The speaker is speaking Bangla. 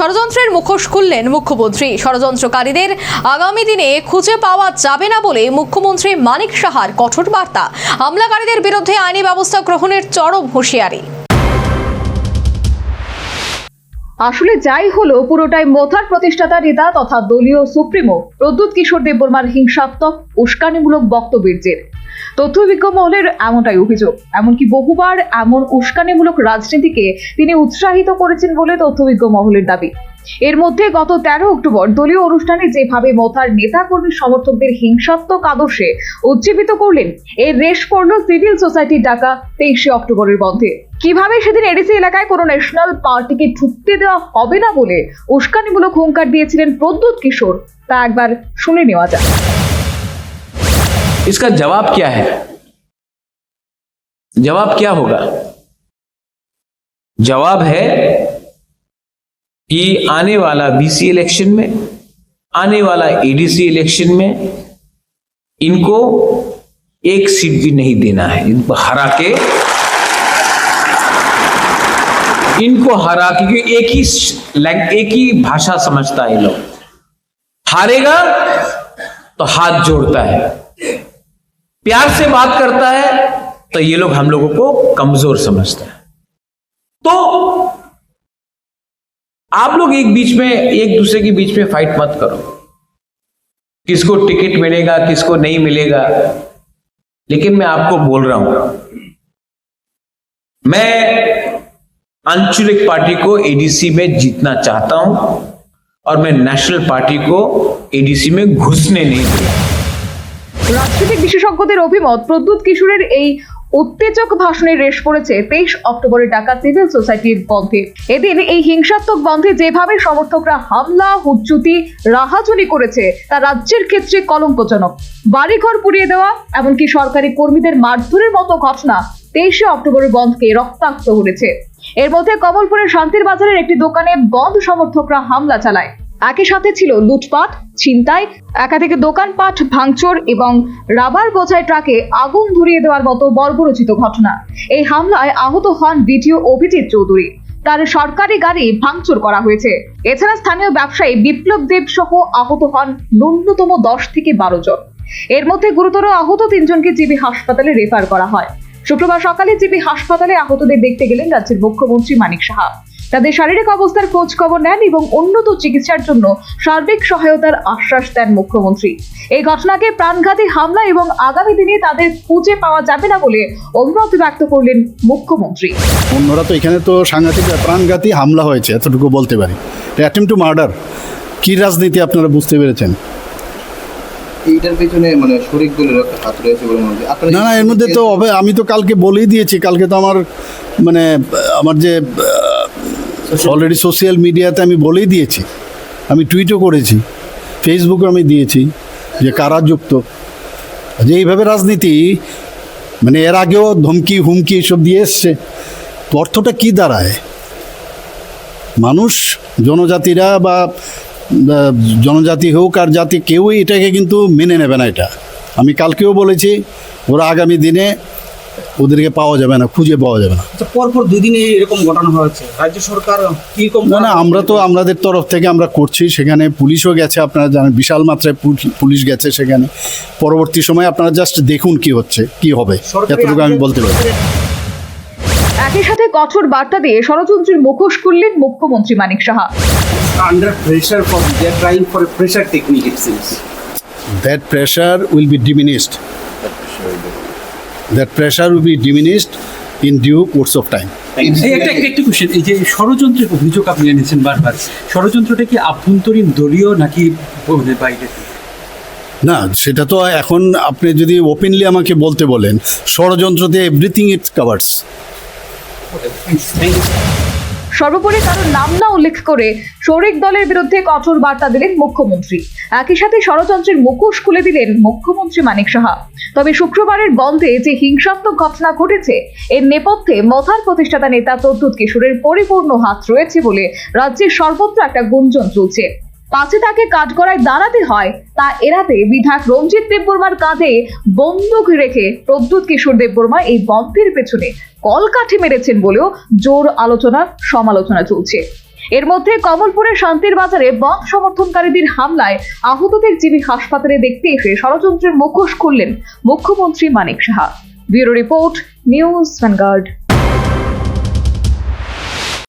ষড়যন্ত্রের মুখোশ খুললেন মুখ্যমন্ত্রী। ষড়যন্ত্রকারীদের আগামী দিনে খুঁজে পাওয়া যাবে না বলে মুখ্যমন্ত্রী মানিক সাহার কঠোর বার্তা। হামলাকারীদের বিরুদ্ধে আইনি ব্যবস্থা গ্রহণের চরম হুঁশিয়ারি। আসলে যাই হলো, পুরোটাই মোথার প্রতিষ্ঠাতা নেতা তথা দলীয় সুপ্রিমো প্রদ্যুৎ কিশোর দেববর্মার হিংসাত্মক, উস্কানিমূলক বক্তব্যের জের। তথ্যবিজ্ঞ মহলের এমনটাই অভিযোগ। এমনকি বহুবার এমন উস্কানিমূলক রাজনীতিকে তিনি উৎসাহিত করেছেন বলে তথ্যবিজ্ঞ মহলের দাবি। এর মধ্যে গত তেরো অক্টোবর দলীয় অনুষ্ঠানে যেভাবে মোথার নেতাকর্মী সমর্থকদের হিংসাত্মক আদর্শে উজ্জীবিত করলেন এর রেশ পড়ল সিভিল সোসাইটির ডাকা তেইশে অক্টোবরের বন্ধে কিভাবে সেদিন এডিসি এলাকায় কোনো ন্যাশনাল পার্টিকে ঢুকতে দেওয়া হবে না বলে উস্কানিমূলক হুঙ্কার দিয়েছিলেন প্রদ্যুৎ কিশোর তা একবার শুনে নেওয়া যাক इसका जवाब क्या है जवाब क्या होगा जवाब है कि आने वाला बीसी इलेक्शन में, आने वाला एडीसी इलेक्शन में इनको एक सीट भी नहीं देना है। इनको हरा के, इनको हरा क्योंकि एक ही एक ही भाषा समझता है ये लोग। हारेगा तो हाथ जोड़ता है। प्यार से बात करता है तो ये लोग हम लोगों को कमज़ोर समझता है। तो आप लोग एक बीच में एक दूसरे के बीच में फाइट मत करो किसको टिकट मिलेगा किसको नहीं मिलेगा लेकिन मैं आपको बोल रहा हूं मैं आंचलिक पार्टी को एडीसी में जीतना चाहता हूं और मैं नेशनल पार्टी को एडीसी में घुसने नहीं दूंगा রাজনৈতিক বিশেষজ্ঞদের অভিমত প্রদ্যুৎ কিশোরের এই উত্তেজক ভাষণের রেশ পড়েছে তেইশ অক্টোবরে ডাকা সিভিল সোসাইটির বন্ধে। এদিন এই হিংসাত্মক বন্ধে যেভাবে সমর্থকরা হামলা, হুজ্জুতি রাহাজনি করেছে, তা রাজ্যের ক্ষেত্রে কলঙ্কজনক। বাড়িঘর পুড়িয়ে দেওয়া, এমনকি সরকারি কর্মীদের মারধরের মতো ঘটনা তেইশে অক্টোবরের বন্ধকে রক্তাক্ত করেছে। এর মধ্যে কমলপুরের শান্তির বাজারের একটি দোকানে বন্ধ সমর্থকরা হামলা চালায়। একই সাথে ছিল লুটপাট, ছিনতাই, একাধিক দোকানপাট, ভাঙচুর এবং রাবার বোঝাই ট্রাকে আগুন ধরিয়ে দেওয়ার মতো বর্বরচিত ঘটনা। এই হামলায় আহত হন বিটিও অভিজিৎ চৌধুরী। তার সরকারি গাড়ি ভাঙচুর করা হয়েছে। এছাড়া স্থানীয় ব্যবসায়ী বিপ্লব দেব সহ আহত হন ন্যূনতম দশ থেকে বারো জন। এর মধ্যে গুরুতর আহত তিনজনকে জিবি হাসপাতালে রেফার করা হয়। শুক্রবার সকালে জিবি হাসপাতালে আহতদের দেখতে গেলেন রাজ্যের মুখ্যমন্ত্রী মানিক সাহা। তাদের শারীরিক অবস্থার খোঁজ খবর নেন এবং উন্নত চিকিৎসার জন্য সার্বিক সহায়তার আশ্বাস দেন মুখ্যমন্ত্রী। এই ঘটনাকে প্রাণঘাতী হামলা এবং আগামী দিনে তাদের খুঁজে পাওয়া যাবে না বলে অভিমত ব্যক্ত করলেন মুখ্যমন্ত্রী। অন্যরা তো এখানে তো সাংঘাতিক প্রাণঘাতী হামলা হয়েছে এতটুকু বলতে পারি। অ্যাটেম্প টু মার্ডার কী রাজনীতি আপনারা বুঝতে পেরেছেন? এইটার পেছনে মানে শরিক হাত রয়েছে বলে মনে হচ্ছে না না এর মধ্যে তো হবে আমি তো কালকে বলেই দিয়েছি কালকে তো আমার মানে আমার যে অলরেডি সোশ্যাল মিডিয়াতে আমি বলেই দিয়েছি। আমি টুইটও করেছি ফেসবুকে আমি দিয়েছি যে কারা যুক্ত। যে এইভাবে রাজনীতি মানে এর আগেও ধমকি, হুমকি এসব দিয়ে এসছে। তো অর্থটা কী দাঁড়ায়? মানুষ, জনজাতিরা বা, জনজাতি হোক আর জাতি কেউই এটাকে কিন্তু মেনে নেবে না এটা। আমি কালকেও বলেছি, ওরা আগামী দিনে ওদেরকে পাওয়া যাবে না খুঁজে পাওয়া যাবে না। আচ্ছা পরপর দুই দিনে এরকম ঘটনা হয়েছে। রাজ্য সরকার কীরকম না না আমরা তো আমাদের তরফ থেকে আমরা করছি সেখানে পুলিশও গেছে আপনারা জানেন বিশাল মাত্রায় পুলিশ গেছে সেখানে। পরবর্তী সময় আপনারা জাস্ট দেখুন কি হচ্ছে কি হবে এতটুকু আমি বলতে পারি একই সাথে কঠোর বার্তা দিয়ে ষড়যন্ত্রের মুখোশ খুললেন মুখ্যমন্ত্রী Manik Saha. Under pressure for they are trying for a pressure technique it seems. That pressure will be diminished. That pressure will be diminished in due course of time একটা একটা একটা কোশ্চেন এই যে ষড়যন্ত্রের অভিযোগ আপনি এনেছেন বারবার ষড়যন্ত্রটা কি আভ্যন্তরীণ দলীয় নাকি বাইরে? না সেটা তো এখন আপনি যদি ওপেনলি আমাকে বলতে বলেন ষড়যন্ত্র দিয়ে এভরিথিং ইটস কাভার্স সর্বোপরি কারোর নাম না উল্লেখ করে শরিক দলের বিরুদ্ধে কঠোর বার্তা দিলেন মুখ্যমন্ত্রী। একই সাথে ষড়যন্ত্রের মুখোশ খুলে দিলেন মুখ্যমন্ত্রী মানিক সাহা। তবে শুক্রবারের বন্ধে যে হিংসাত্মক ঘটনা ঘটেছে, এর নেপথ্যে মথার প্রতিষ্ঠাতা নেতা তদ্যুৎ কিশোরের পরিপূর্ণ হাত রয়েছে বলে রাজ্যের সর্বত্র একটা গুঞ্জন চলছে পাশে তাকে কাঠগড়ায় দাঁড়াতে হয়, তা এড়াতে বিধায়ক রঞ্জিত দেববর্মার কাঁধে বন্দুক রেখে প্রদ্যুৎ কিশোর দেববর্মা এই বন্ধের পেছনে কলকাঠি মেরেছেন বলেও জোর আলোচনা সমালোচনা চলছে। এর মধ্যে কমলপুরের শান্তির বাজারে বন্ধ সমর্থনকারীদের হামলায় আহতদের জিবি হাসপাতালে দেখতে এসে ষড়যন্ত্রের মুখোশ খুললেন মুখ্যমন্ত্রী Manik Saha. Bureau report news Vanguard.